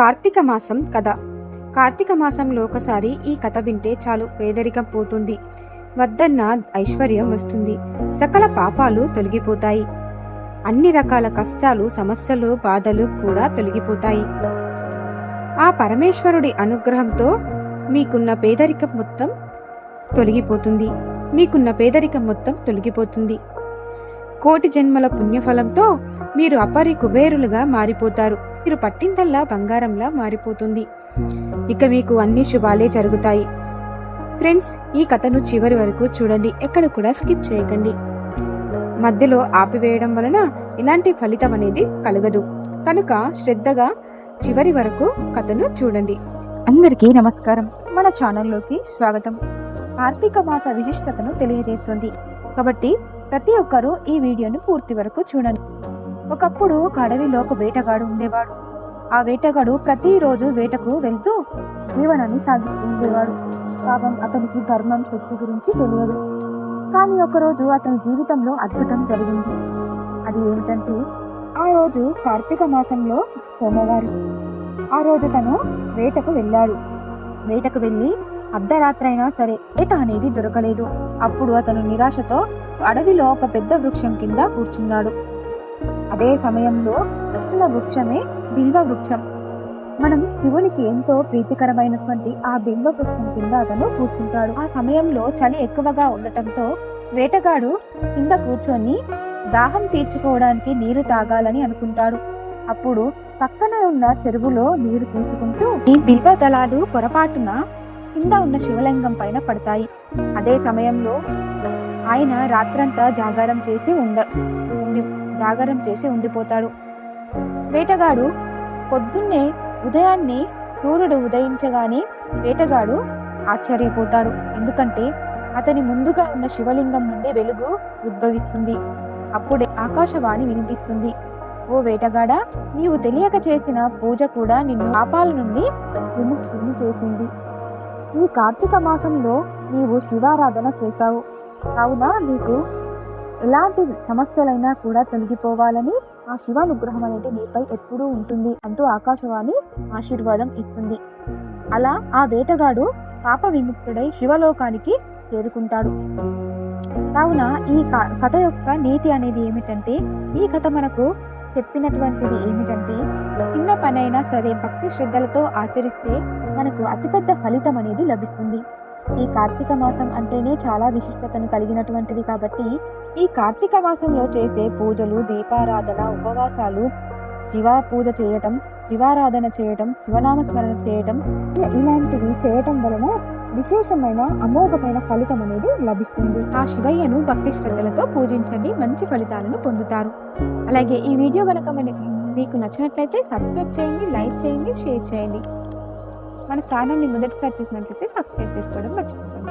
కార్తీక మాసం కథ. కార్తీక మాసంలో ఒకసారి ఈ కథ వింటే చాలు పేదరికం పోతుంది. వద్దన్న ఐశ్వర్యం వస్తుంది. సకల పాపాలు తొలగిపోతాయి. అన్ని రకాల కష్టాలు సమస్యలు బాధలు కూడా తొలగిపోతాయి. ఆ పరమేశ్వరుడి అనుగ్రహంతో మీకున్న పేదరికం మొత్తం తొలగిపోతుంది. మీకున్న పేదరికం మొత్తం తొలగిపోతుంది. కోటి జన్మల పుణ్యఫలంతో మీరు అపరి కుబేరులుగా మారిపోతారు. మీరు పట్టిందల్లా బంగారంలా మారిపోతుంది. ఇక మీకు అన్ని శుభాలే జరుగుతాయి. ఫ్రెండ్స్ ఈ కథను చివరి వరకు చూడండి. ఎక్కడ కూడా స్కిప్ చేయకండి. మధ్యలో ఆపివేయడం వలన ఇలాంటి ఫలితం అనేది కలగదు. కనుక శ్రద్ధగా చివరి వరకు కథను చూడండి. అందరికీ నమస్కారం. మన ఛానల్లోకి స్వాగతం. కార్తీక మాస విశిష్టతను తెలియజేస్తుంది. కాబట్టి ప్రతి ఒక్కరూ ఈ వీడియోను పూర్తి వరకు చూడండి. ఒకప్పుడు ఒక అడవిలో ఒక వేటగాడు ఉండేవాడు. ఆ వేటగాడు ప్రతిరోజు వేటకు వెళ్తూ జీవనాన్ని సాగిస్తూ ఉండేవాడు పాపం అతనికి ధర్మం శక్తి గురించి తెలియదు. కానీ ఒకరోజు అతని జీవితంలో అద్భుతం జరిగింది. అది ఏమిటంటే ఆ రోజు కార్తీక మాసంలో సోమవారం. ఆ రోజు తను వేటకు వెళ్ళాడు. వేటకు వెళ్ళి అర్ధరాత్రైనా సరే వేట అనేది దొరకలేదు. అప్పుడు అతను నిరాశతో అడవిలో ఒక పెద్ద వృక్షం కింద కూర్చున్నాడు. అదే సమయంలో వచ్చిన వృక్షమే బిల్వ వృక్షం. మనం శివునికి ఎంతో ప్రీతికరమైనటువంటి ఆ బిల్వ వృక్షం కింద అతను కూర్చుంటాడు. ఆ సమయంలో చలి ఎక్కువగా ఉండటంతో వేటగాడు కింద కూర్చొని దాహం తీర్చుకోవడానికి నీరు తాగాలని అనుకుంటాడు. అప్పుడు పక్కన ఉన్న చెరువులో నీరు తీసుకుంటూ ఈ బిల్వ దళాలు పొరపాటున కింద ఉన్న శివలింగం పైన పడతాయి. అదే సమయంలో ఆయన రాత్రంతా జాగారం చేసి ఉండ ఉండి జాగారం చేసి ఉండిపోతాడు. వేటగాడు పొద్దున్నే ఉదయాన్నే సూర్యుడు ఉదయించగానే వేటగాడు ఆశ్చర్యపోతాడు. ఎందుకంటే అతని ముందుగా ఉన్న శివలింగం నుండి వెలుగు ఉద్భవిస్తుంది. అప్పుడే ఆకాశవాణి వినిపిస్తుంది. ఓ వేటగాడా నీవు తెలియక చేసిన పూజ కూడా నిన్ను పాపాల నుండి విముక్తిని చేసింది. ఈ కార్తీక మాసంలో నీవు శివారాధన చేశావు. కావున నీకు ఎలాంటి సమస్యలైనా కూడా తొలగిపోవాలని ఆ శివానుగ్రహం అనేది నీపై ఎప్పుడూ ఉంటుంది అంటూ ఆకాశవాణి ఆశీర్వాదం ఇస్తుంది. అలా ఆ వేటగాడు పాప విముక్తుడై శివలోకానికి చేరుకుంటాడు. కావున ఈ క- కథ యొక్క నీతి అనేది ఏమిటంటే ఈ కథ మనకు చెప్పినటువంటిది ఏమిటంటే చిన్న పనైనా సరే భక్తి శ్రద్ధలతో ఆచరిస్తే మనకు అతిపెద్ద ఫలితం అనేది లభిస్తుంది. ఈ కార్తీక మాసం అంటేనే చాలా విశిష్టతను కలిగినటువంటిది కాబట్టి ఈ కార్తీక మాసంలో చేసే పూజలు దీపారాధన ఉపవాసాలు శివ పూజ చేయటం శివారాధన చేయటం శివనామస్మరణ చేయటం ఇలాంటివి చేయటం వలన విశేషమైన అమోఘమైన ఫలితం అనేది లభిస్తుంది. ఆ శివయ్యను భక్తి శ్రద్ధలతో పూజించండి. మంచి ఫలితాలను పొందుతారు. అలాగే ఈ వీడియో కనుక మీకు నచ్చినట్లయితే సబ్స్క్రైబ్ చేయండి లైక్ చేయండి షేర్ చేయండి. మన ఛానల్ని మొదటిసారి చూసినట్లయితే సబ్స్క్రైబ్ చేసుకోవడం మర్చిపోకండి.